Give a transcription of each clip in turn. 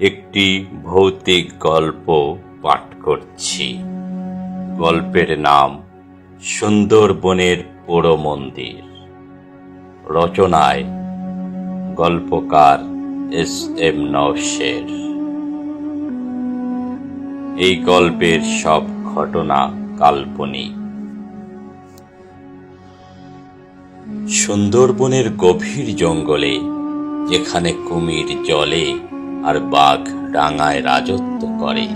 একটি ভৌতিক গল্প পাঠ করছি। গল্পের নাম সুন্দরবনের পোড়ো মন্দির। রচনায় গল্পকার এস এম নওশের। এই গল্পের সব ঘটনা কাল্পনিক। সুন্দরবনের গভীর জঙ্গলে, যেখানে কুমির জলে আর বাঘ ডাঙায় রাজত্ব করে।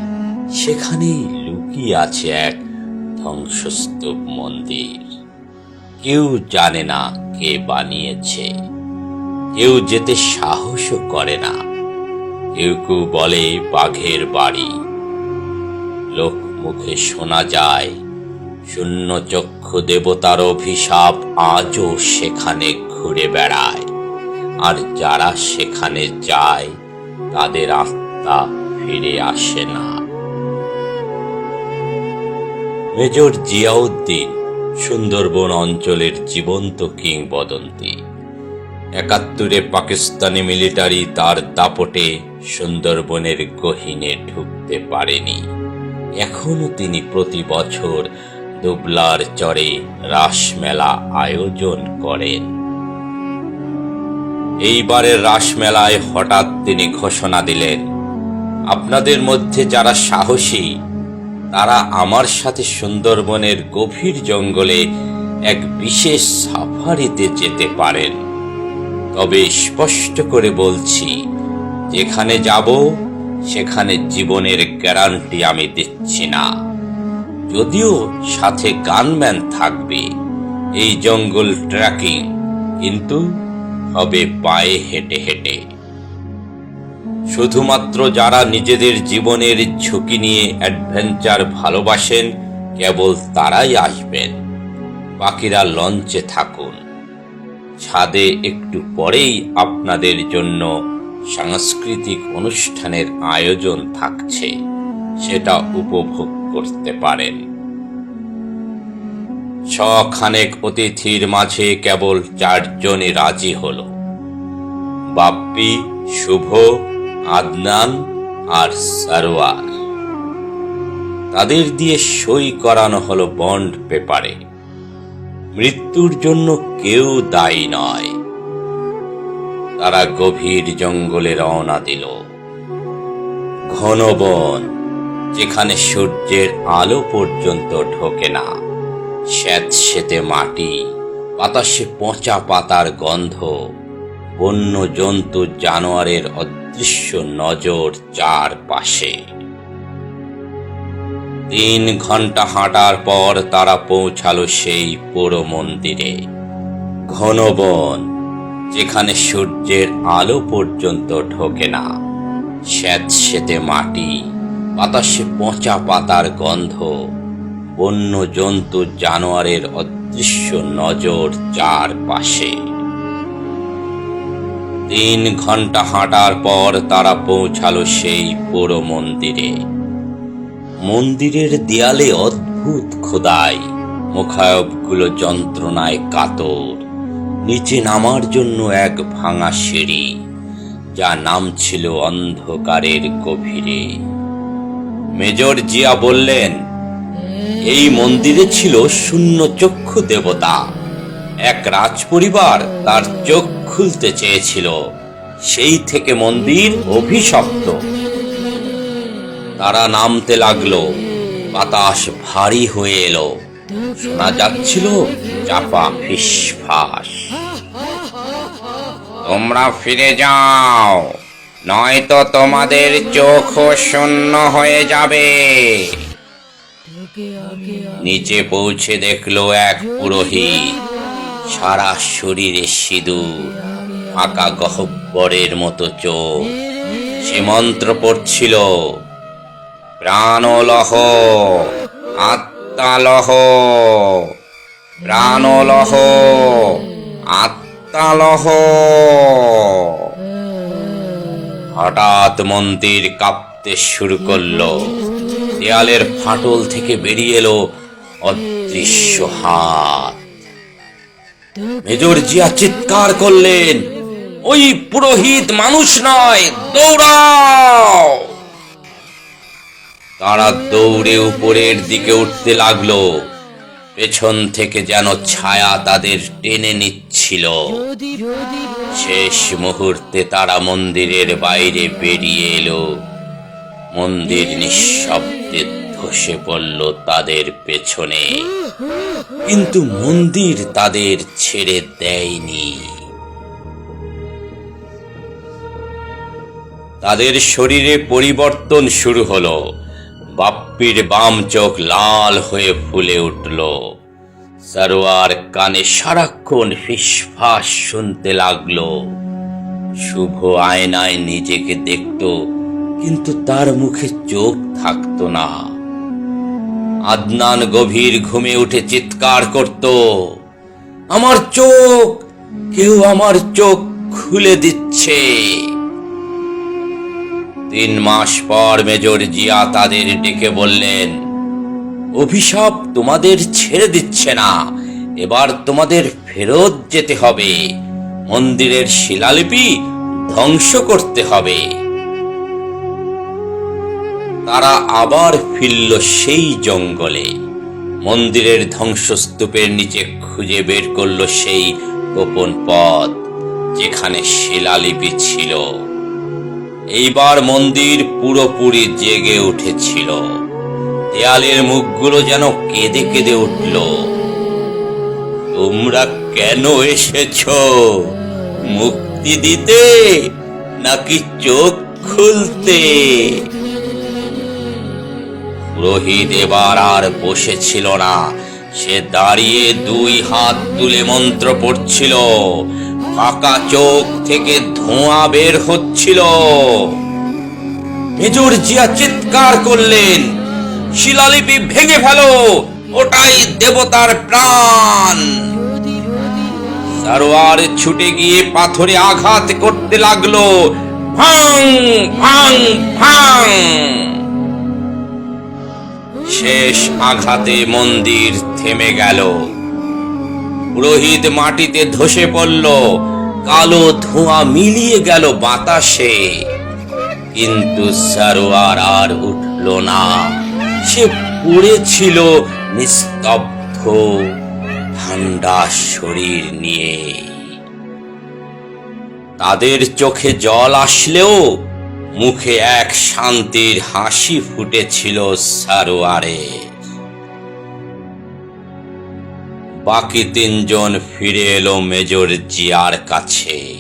সেখানে লুকিয়ে আছে এক ধ্বংসস্তূপ মন্দির। কেউ জানে না কে বানিয়েছে। কেউ যেতে সাহসও করে না। কেউ কেউ বলে বাঘের বাড়ি। লোক মুখে শোনা যায়, শূন্য চক্ষু দেবতার অভিশাপ আজও সেখানে ঘুরে বেড়ায়। আর যারা সেখানে যায় তাদের আত্মা ফিরে আসে না। মেজর জিয়াউদ্দিন সুন্দরবন অঞ্চলের জীবন্ত কিংবদন্তি। একাত্তরে পাকিস্তানি মিলিটারি তার দাপটে সুন্দরবনের গহীনে ঢুকতে পারেনি। এখনও তিনি প্রতি বছর দুবলার চরে রাসমেলা আয়োজন করেন। এইবারের রাসমেলায় হঠাৎ তিনি ঘোষণা দিলেন, আপনাদের মধ্যে যারা সাহসী, তারা আমার সাথে সুন্দরবনের গভীর জঙ্গলে এক বিশেষ সাফারিতে যেতে পারেন। তবে স্পষ্ট করে বলছি, যেখানে যাব, সেখানে জীবনের গ্যারান্টি আমি দিচ্ছি না। যদিও সাথে গানম্যান থাকবে, এই জঙ্গল ট্রেকিং কিন্তু হবে পায়ে হেঁটে হেঁটে। শুধুমাত্র যারা নিজেদের জীবনের ঝুঁকি নিয়ে অ্যাডভেঞ্চার ভালোবাসেন, কেবল তারাই আসবেন। বাকিরা লঞ্চে থাকুন। ছাদে একটু পরেই আপনাদের জন্য সাংস্কৃতিক অনুষ্ঠানের আয়োজন থাকছে। সেটা উপভোগ করতে পারেন। ছখানেক অতিথির মাঝে কেবল চারজনই রাজি হলো। বাপ্পি, শুভ, আদনান আর সারোয়ার তাদের দিয়ে সই করানো হলো বন্ড পেপারে। মৃত্যুর জন্য কেউ দায়ী নয়। তারা গভীর জঙ্গলে রওনা দিল। ঘন বন, যেখানে সূর্যের আলো পর্যন্ত ঢোকে না। স্যাঁতস্যাঁতে মাটি, বাতাসে পচা পাতার গন্ধ, বন্য জন্তু জানোয়ারের অদৃশ্য নজর চারপাশে। তিন ঘণ্টা হাঁটার পর তারা পৌঁছালো সেই পোড়ো মন্দিরে। ঘন বন, যেখানে সূর্যের আলো পর্যন্ত ঢোকে না। স্যাঁতস্যাঁতে মাটি, বাতাসে পচা পাতার গন্ধ বন্য জন্তু জানোয়ারের অদৃশ্য নজর চারপাশে। তিন ঘণ্টা হাঁটার পর তারা পৌঁছালো সেই পোড়ো মন্দিরে। মন্দিরের দেয়ালে অদ্ভুত খোদাই, মুখায়বগুলো যন্ত্রণায় কাতর। নিচে নামার জন্য এক ভাঙা সিঁড়ি, যা নাম ছিল অন্ধকারের গভীরে। মেজর জিয়া বললেন এই মন্দিরে ছিল শূন্য চক্ষু দেবতা। এক রাজপরিবার তার চোখ খুলতে চেয়েছিল। সেই থেকে মন্দির অভিশপ্ত। তারা নামতে লাগল। বাতাস ভারী হয়ে এলো। শোনা যাচ্ছিল চাপা ফিসফাস। তোমরা ফিরে যাও, নয়তো তোমাদের চোখ শূন্য হয়ে যাবে। নিচে পৌঁছে দেখল এক পুরোহিত। সারা শরীরে সিঁদুর, ফাঁকা গহব্বরের মতো চোখ। সে মন্ত্র পড়ছিল, প্রাণলহ, আত্মালহ প্রাণলহ, আত্মালহ। হঠাৎ মন্দির কাঁপতে শুরু করল। দেয়ালের ফাটল থেকে বেরিয়ে এলো অদৃশ্য হাত। মেজর জিয়া চিৎকার করলেন, ওই পুরোহিত মানুষ নয়, দৌড়াও! তারা দৌড়ে উপরের দিকে উঠতে লাগল, পেছন থেকে যেন ছায়া তাদের টেনে নিচ্ছিল। শেষ মুহূর্তে তারা মন্দিরের বাইরে বেরিয়ে এলো। মন্দির নিঃশব্দে ধসে পড়ল তাদের পেছনে। কিন্তু মন্দির তাদের ছেড়ে দেয়নি। তাদের শরীরে পরিবর্তন শুরু হলো। বাপ্পির বাম চোখ লাল হয়ে ফুলে উঠল। সরোয়ার কানে সারাক্ষণ ফিসফাস শুনতে লাগল। শুভ আয়নায় নিজেকে দেখত কিন্তু তার মুখে চোখ থাকতো না। আদনান গভীর ঘুমে উঠে চিৎকার করত, আমার চোখ, কেউ আমার চোখ খুলে দিচ্ছে। তিন মাস পর মেজর জিয়া তাদের ডেকে বললেন, অভিশাপ তোমাদের ছেড়ে দিচ্ছে না, এবার তোমাদের ফেরত যেতে হবে। মন্দিরের শিলালিপি ধ্বংস করতে হবে। তারা আবার ফিরল সেই জঙ্গলে। মন্দিরের ধ্বংসস্তূপের নিচে খুঁজে বের করল সেই গোপন পথ যেখানে শিলালিপি ছিল। এইবার মন্দির পুরোপুরি জেগে উঠেছিল। দেয়ালের মুখগুলো যেন কেঁদে কেঁদে উঠল। তোমরা কেন এসেছ? মুক্তি দিতে নাকি চোখ খুলতে? পুরোহিত এবার আর বসেছিল না। সে দাঁড়িয়ে দুই হাত তুলে মন্ত্র পড়ছিল। ফাঁকা চোখ থেকে ধোঁয়া বের হচ্ছিল। মেজর জিয়া চিৎকার করলেন, শিলালিপি ভেঙে ফেলো, ওটাই দেবতার প্রাণ। সারোয়ার ছুটে গিয়ে পাথরে আঘাত করতে লাগল। ভাং ভাং ভাং। শেষ আঘাতে মন্দির থেমে গেল। পুরোহিত মাটিতে ধসে পড়ল, কালো ধোঁয়া মিলিয়ে গেল বাতাসে। কিন্তু সারোয়ার আর উঠল না। সে পড়েছিল নিস্তব্ধ, ঠান্ডা শরীর নিয়ে। তাদের চোখে জল আসলেও মুখে এক শান্তির হাসি ফুটেছিল সারোয়ারে। বাকি তিনজন ফিরে এলো মেজর জিয়ার কাছে।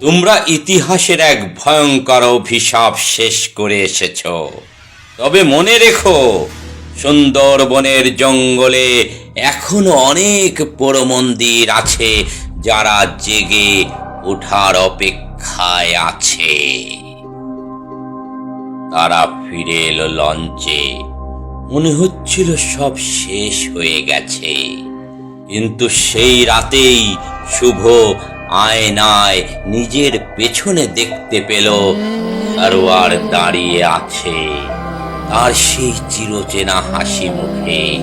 তোমরা ইতিহাসের এক ভয়ঙ্কর অভিশাপ শেষ করে এসেছ। তবে মনে রেখো, সুন্দরবনের জঙ্গলে এখনও অনেক পোড়ো মন্দির আছে যারা জেগে ওঠার অপেক্ষায় আছে। তারা ফিরে এলো লঞ্চে। মনে হচ্ছিল সব শেষ হয়ে গেছে। কিন্তু সেই রাতেই শুভ আয়নায় নিজের পেছনে দেখতে পেল সারোয়ার দাঁড়িয়ে আছে। তার সেই চিরচেনা হাসি মুখে,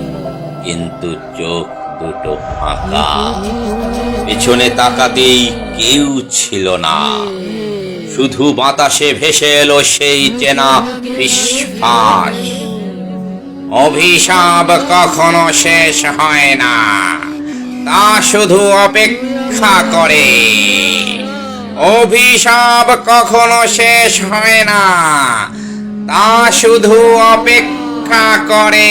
কিন্তু চোখ দুটো ফাঁকা। পেছনে তাকাতেই কেউ ছিল না। শুধু বাতাসে ভেসে এলো সেই চেনা বিশ্বাস অভিশাপ কখনো শেষ হয় না। তা শুধু অপেক্ষা করে। অভিশাপ কখনো শেষ হয় না। তা শুধু অপেক্ষা করে।